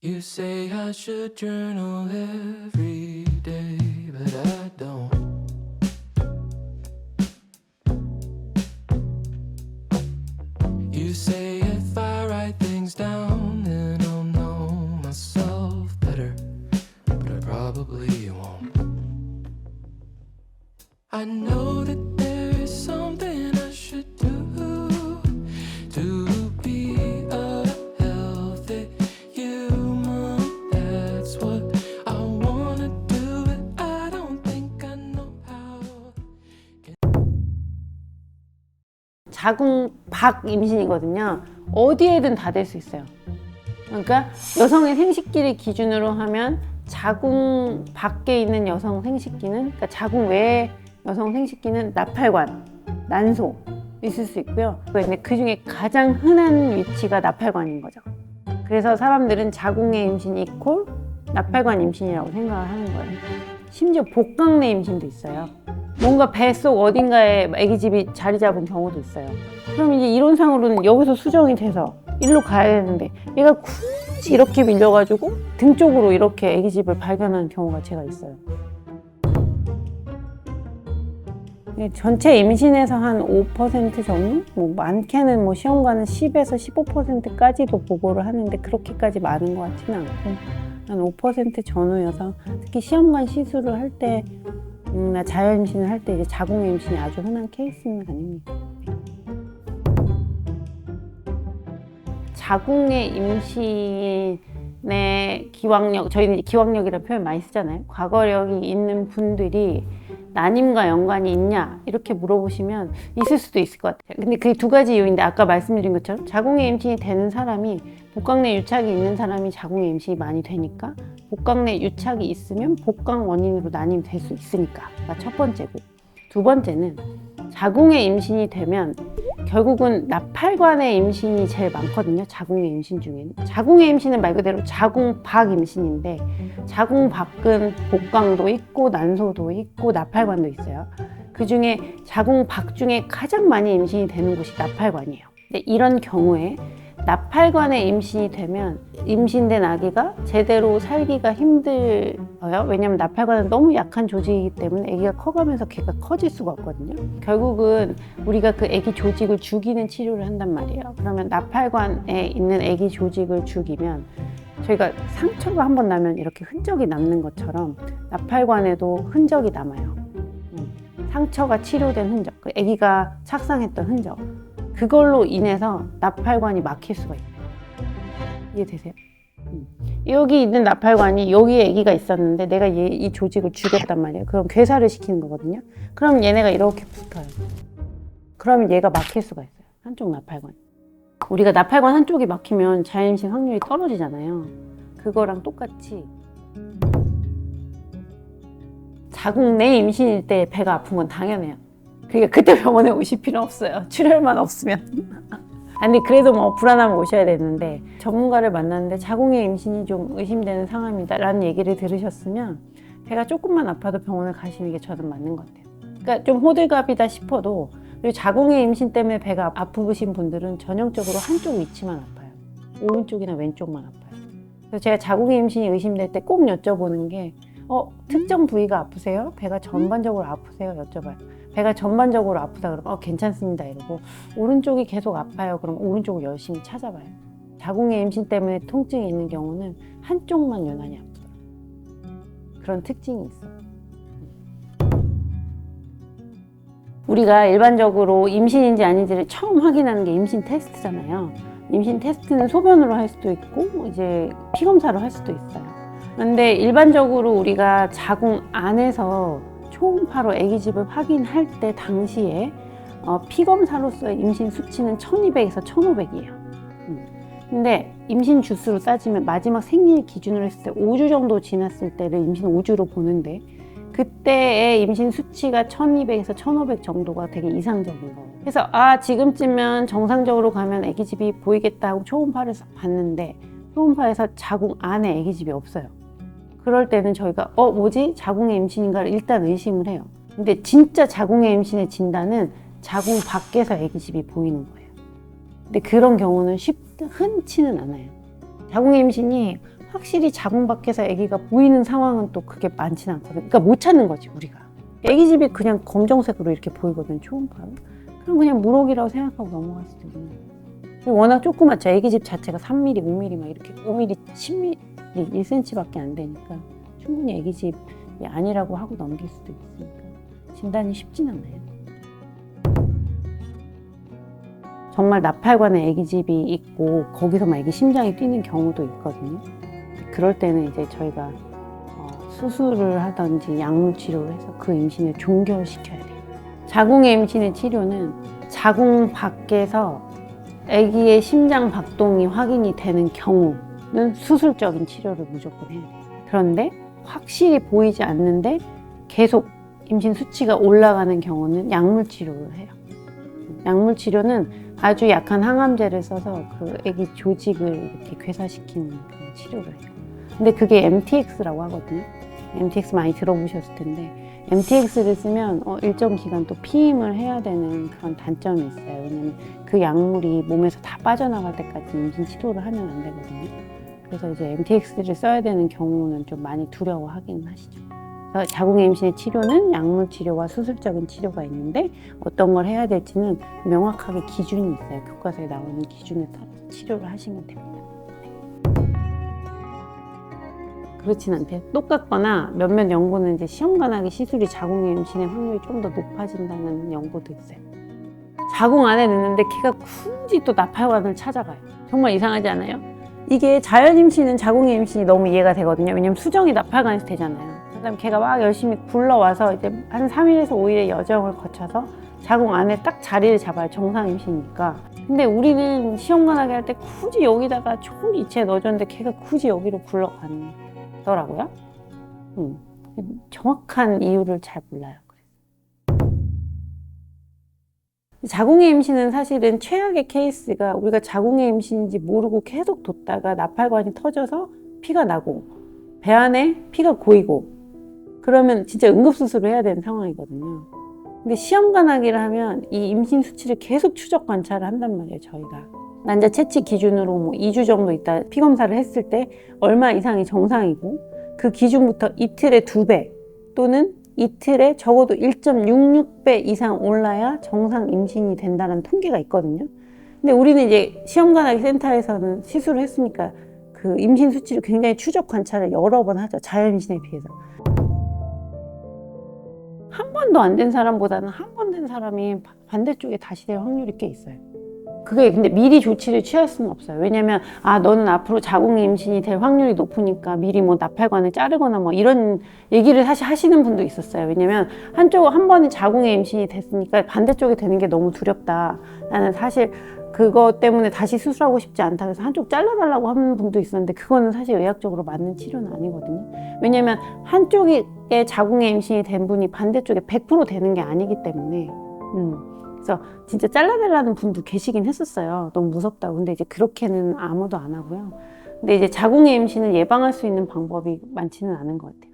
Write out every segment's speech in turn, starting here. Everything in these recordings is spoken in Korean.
You say I should journal every day, but I don't. You say if I write things down, then I'll know myself better, but I probably won't. I know that 자궁 박 임신이거든요. 어디에든 다 될 수 있어요. 그러니까 여성의 생식기를 기준으로 하면 자궁 밖에 있는 여성 생식기는 그러니까 자궁 외의 여성 생식기는 나팔관, 난소 있을 수 있고요. 근데 그 중에 가장 흔한 위치가 나팔관인 거죠. 그래서 사람들은 자궁의 임신 이콜 나팔관 임신이라고 생각을 하는 거예요. 심지어 복강 내 임신도 있어요. 뭔가 뱃속 어딘가에 아기집이 자리 잡은 경우도 있어요. 그럼 이제 이론상으로는 여기서 수정이 돼서 일로 가야 되는데 얘가 굳이 이렇게 밀려가지고 등 쪽으로 이렇게 아기집을 발견하는 경우가 제가 있어요. 예, 전체 임신에서 한 5% 정도? 뭐 많게는 뭐 시험관은 10에서 15%까지도 보고를 하는데 그렇게까지 많은 것 같지는 않고 한 5% 전후여서 특히 시험관 시술을 할 때 음, 나 자연 임신을 할 때 이제 자궁의 임신이 아주 흔한 케이스는 아닙니다. 자궁의 임신의 기왕력, 저희는 기왕력이라는 표현 많이 쓰잖아요. 과거력이 있는 분들이 난임과 연관이 있냐 이렇게 물어보시면 있을 수도 있을 것 같아요. 근데 그게 두 가지 이유인데 아까 말씀드린 것처럼 자궁의 임신이 되는 사람이 복강 내 유착이 있는 사람이 자궁의 임신이 많이 되니까 복강 내 유착이 있으면 복강 원인으로 난임 될 수 있으니까가 첫 번째고 두 번째는 자궁의 임신이 되면 결국은 나팔관의 임신이 제일 많거든요. 자궁의 임신 중에는. 자궁의 임신은 말 그대로 자궁 밖 임신인데 자궁 밖은 복강도 있고 난소도 있고 나팔관도 있어요. 그 중에 자궁 밖 중에 가장 많이 임신이 되는 곳이 나팔관이에요. 근데 이런 경우에 나팔관에 임신이 되면 임신된 아기가 제대로 살기가 힘들어요. 왜냐면 나팔관은 너무 약한 조직이기 때문에 아기가 커가면서 걔가 커질 수가 없거든요. 결국은 우리가 그 아기 조직을 죽이는 치료를 한단 말이에요. 그러면 나팔관에 있는 아기 조직을 죽이면 저희가 상처가 한 번 나면 이렇게 흔적이 남는 것처럼 나팔관에도 흔적이 남아요. 음, 상처가 치료된 흔적, 그 아기가 착상했던 흔적. 그걸로 인해서 나팔관이 막힐 수가 있어요. 이해되세요? 음. 여기 있는 나팔관이 여기에 아기가 있었는데 내가 얘, 이 조직을 죽였단 말이에요. 그럼 괴사를 시키는 거거든요. 그럼 얘네가 이렇게 붙어요. 그러면 얘가 막힐 수가 있어요. 한쪽 나팔관. 우리가 나팔관 한쪽이 막히면 자연임신 확률이 떨어지잖아요. 그거랑 똑같이 자궁 내 임신일 때 배가 아픈 건 당연해요. 그러니까 그때 병원에 오실 필요 없어요. 출혈만 없으면. 아니 그래도 뭐 불안하면 오셔야 되는데 전문가를 만났는데 자궁의 임신이 좀 의심되는 상황이다라는 얘기를 들으셨으면 배가 조금만 아파도 병원을 가시는 게 저는 맞는 것 같아요. 그러니까 좀 호들갑이다 싶어도 그리고 자궁의 임신 때문에 배가 아프신 분들은 전형적으로 한쪽 위치만 아파요. 오른쪽이나 왼쪽만 아파요. 그래서 제가 자궁의 임신이 의심될 때 꼭 여쭤보는 게 어, 특정 부위가 아프세요? 배가 전반적으로 아프세요? 여쭤봐요. 배가 전반적으로 아프다 그러면 어, 괜찮습니다 이러고 오른쪽이 계속 아파요. 그럼 오른쪽을 열심히 찾아봐요. 자궁의 임신 때문에 통증이 있는 경우는 한쪽만 유난히 아프다. 그런 특징이 있어. 우리가 일반적으로 임신인지 아닌지를 처음 확인하는 게 임신 테스트잖아요. 임신 테스트는 소변으로 할 수도 있고 이제 피 검사로 할 수도 있어요. 근데 일반적으로 우리가 자궁 안에서 초음파로 아기 집을 확인할 때 당시에 어, 피검사로서의 임신 수치는 1200에서 1500이에요. 음. 근데 임신 주수로 따지면 마지막 생리 기준으로 했을 때 5주 정도 지났을 때를 임신 5주로 보는데 그때의 임신 수치가 1200에서 1500 정도가 되게 이상적인 거예요. 그래서 아 지금쯤면 정상적으로 가면 아기 집이 보이겠다 하고 초음파를 봤는데 초음파에서 자궁 안에 아기 집이 없어요. 그럴 때는 저희가 어 뭐지 자궁의 임신인가를 일단 의심을 해요. 근데 진짜 자궁의 임신의 진단은 자궁 밖에서 아기집이 보이는 거예요. 근데 그런 경우는 쉽 흔치는 않아요. 자궁의 임신이 확실히 자궁 밖에서 아기가 보이는 상황은 또 그게 많지는 않거든. 그러니까 못 찾는 거지 우리가. 아기 집이 그냥 검정색으로 이렇게 보이거든 초음파로. 그럼 그냥 물혹이라고 생각하고 넘어갈 수도 있는. 워낙 조그맣죠. 아기 집 자체가 3mm, 5mm 막 이렇게 5mm, 10mm, 1cm밖에 안 되니까 충분히 아기 집이 아니라고 하고 넘길 수도 있으니까 진단이 쉽진 않아요. 정말 나팔관에 아기 집이 있고 거기서만 아기 심장이 뛰는 경우도 있거든요. 그럴 때는 이제 저희가 어, 수술을 하든지 약물 치료를 해서 그 임신을 종결시켜야 돼요. 자궁의 임신의 치료는 자궁 밖에서 아기의 심장 박동이 확인이 되는 경우 는 수술적인 치료를 무조건 해야 돼요. 그런데 확실히 보이지 않는데 계속 임신 수치가 올라가는 경우는 약물 치료를 해요. 약물 치료는 아주 약한 항암제를 써서 그 아기 조직을 이렇게 괴사시키는 그런 치료를 해요. 근데 그게 MTX라고 하거든요. MTX 많이 들어보셨을 텐데 MTX를 쓰면 어, 일정 기간 또 피임을 해야 되는 그런 단점이 있어요. 왜냐면 그 약물이 몸에서 다 빠져나갈 때까지 임신 치료를 하면 안 되거든요. 그래서 이제 MTX를 써야 되는 경우는 좀 많이 두려워하긴 하시죠. 자궁의 임신의 치료는 약물 치료와 수술적인 치료가 있는데 어떤 걸 해야 될지는 명확하게 기준이 있어요. 교과서에 나오는 기준에 따라서 치료를 하시면 됩니다. 그렇진 않대요. 똑같거나 몇몇 연구는 이제 시험관하기 시술이 자궁의 임신의 확률이 좀 더 높아진다는 연구도 있어요. 자궁 안에 넣는데 걔가 굳이 또 나팔관을 찾아가요. 정말 이상하지 않아요? 이게 자연 임신은 자궁의 임신이 너무 이해가 되거든요. 왜냐면 수정이 나팔관에서 되잖아요. 그다음 걔가 막 열심히 굴러와서 이제 한 3일에서 5일의 여정을 거쳐서 자궁 안에 딱 자리를 잡아요. 정상 임신이니까. 근데 우리는 시험관하게 할 때 굳이 여기다가 좋은 이체 넣어줬는데 걔가 굳이 여기로 굴러가더라고요. 음. 정확한 이유를 잘 몰라요. 자궁의 임신은 사실은 최악의 케이스가 우리가 자궁의 임신인지 모르고 계속 뒀다가 나팔관이 터져서 피가 나고 배 안에 피가 고이고 그러면 진짜 응급수술을 해야 되는 상황이거든요. 근데 시험관하기를 하면 이 임신 수치를 계속 추적 관찰을 한단 말이에요, 저희가. 난자 채취 기준으로 뭐 2주 정도 있다 피 검사를 했을 때 얼마 이상이 정상이고 그 기준부터 이틀에 두 배 또는 이틀에 적어도 1.66배 이상 올라야 정상 임신이 된다는 통계가 있거든요. 근데 우리는 이제 시험관하기 센터에서는 시술을 했으니까 그 임신 수치를 굉장히 추적 관찰을 여러 번 하죠. 자연 임신에 비해서. 한 번도 안 된 사람보다는 한 번 된 사람이 바- 반대쪽에 다시 될 확률이 꽤 있어요. 그게 근데 미리 조치를 취할 수는 없어요. 왜냐면 아 너는 앞으로 자궁 임신이 될 확률이 높으니까 미리 뭐 나팔관을 자르거나 뭐 이런 얘기를 사실 하시는 분도 있었어요. 왜냐면 한쪽 한 번에 자궁의 임신이 됐으니까 반대쪽에 되는 게 너무 두렵다. 나는 사실 그거 때문에 다시 수술하고 싶지 않다. 그래서 한쪽 잘라달라고 하는 분도 있었는데 그거는 사실 의학적으로 맞는 치료는 아니거든요. 왜냐면 한쪽에 자궁의 임신이 된 분이 반대쪽에 100% 되는 게 아니기 때문에. 음. 그래서 진짜 잘라달라는 분도 계시긴 했었어요. 너무 무섭다고. 근데 이제 그렇게는 아무도 안 하고요. 근데 이제 자궁의 임신을 예방할 수 있는 방법이 많지는 않은 것 같아요.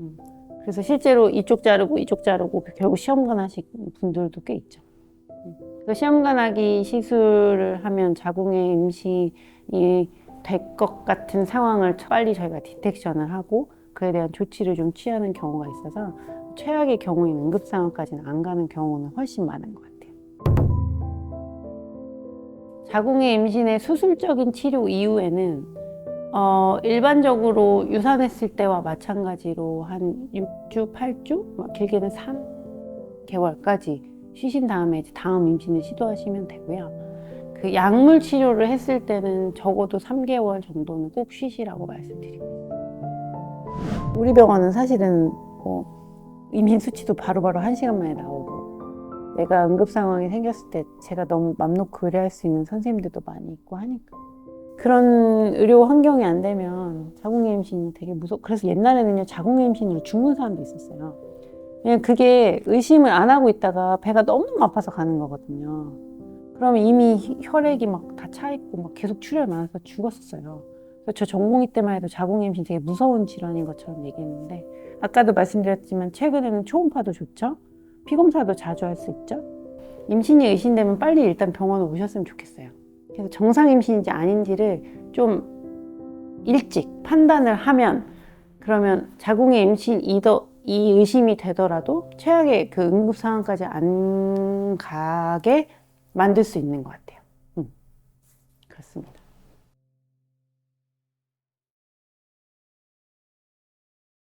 음. 그래서 실제로 이쪽 자르고 이쪽 자르고 결국 시험관 하신 분들도 꽤 있죠. 음. 그래서 시험관 하기 시술을 하면 자궁의 임신이 될 것 같은 상황을 빨리 저희가 디텍션을 하고 그에 대한 조치를 좀 취하는 경우가 있어서 최악의 경우인 응급 상황까지는 안 가는 경우는 훨씬 많은 것 같아요. 자궁의 임신의 수술적인 치료 이후에는 어, 일반적으로 유산했을 때와 마찬가지로 한 6주, 8주, 뭐 길게는 3개월까지 쉬신 다음에 이제 다음 임신을 시도하시면 되고요. 그 약물 치료를 했을 때는 적어도 3개월 정도는 꼭 쉬시라고 말씀드립니다. 우리 병원은 사실은 뭐 임신 수치도 바로바로 한 시간 만에 나오고 내가 응급 상황이 생겼을 때 제가 너무 맘 놓고 의뢰할 수 있는 선생님들도 많이 있고 하니까 그런 의료 환경이 안 되면 자궁의 임신이 되게 무섭. 그래서 옛날에는요 자궁의 임신으로 죽는 사람도 있었어요. 그냥 그게 의심을 안 하고 있다가 배가 너무 아파서 가는 거거든요. 그러면 이미 혈액이 막 다 차 있고 막 계속 출혈 많아서 죽었었어요. 그래서 저 전공의 때만 해도 자궁의 임신 되게 무서운 질환인 것처럼 얘기했는데 아까도 말씀드렸지만 최근에는 초음파도 좋죠. 피검사도 자주 할 수 있죠. 임신이 의심되면 빨리 일단 병원에 오셨으면 좋겠어요. 그래서 정상 임신인지 아닌지를 좀 일찍 판단을 하면 그러면 자궁의 임신 이더 이 의심이 되더라도 최악의 그 응급 상황까지 안 가게 만들 수 있는 것 같아요. 음, 그렇습니다.